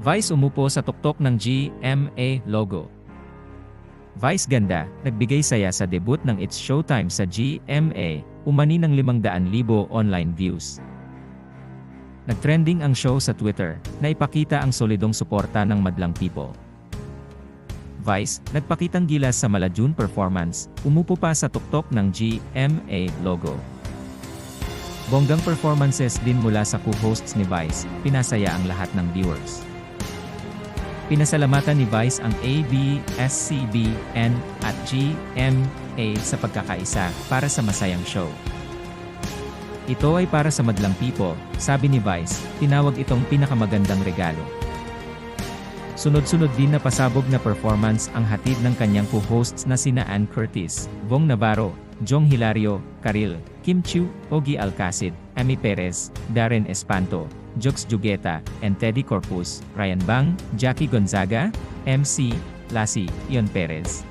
Vice umupo sa tuktok ng GMA logo. Vice ganda, nagbigay saya sa debut ng It's Showtime sa GMA, umani ng 500,000 online views. Nagtrending ang show sa Twitter, na ipakita ang solidong suporta ng madlang people. Vice, nagpakitang gilas sa Malajun performance, umupo pa sa tuktok ng GMA logo. Bonggang performances din mula sa co-hosts ni Vice, pinasaya ang lahat ng viewers. Pinasalamatan ni Vice ang ABS-CBN at GMA sa pagkakaisa para sa masayang show. Ito ay para sa madlang people, sabi ni Vice, tinawag itong pinakamagandang regalo. Sunod-sunod din na pasabog na performance ang hatid ng kanyang co-hosts na sina Ann Curtis, Bong Navarro, Jong Hilario, Karil, Kim Chiu, Ogie Alcacid, Amy Perez, Darren Espanto, Jux Jugueta, and Teddy Corpus, Ryan Bang, Jackie Gonzaga, MC, Lassie, Ion Perez.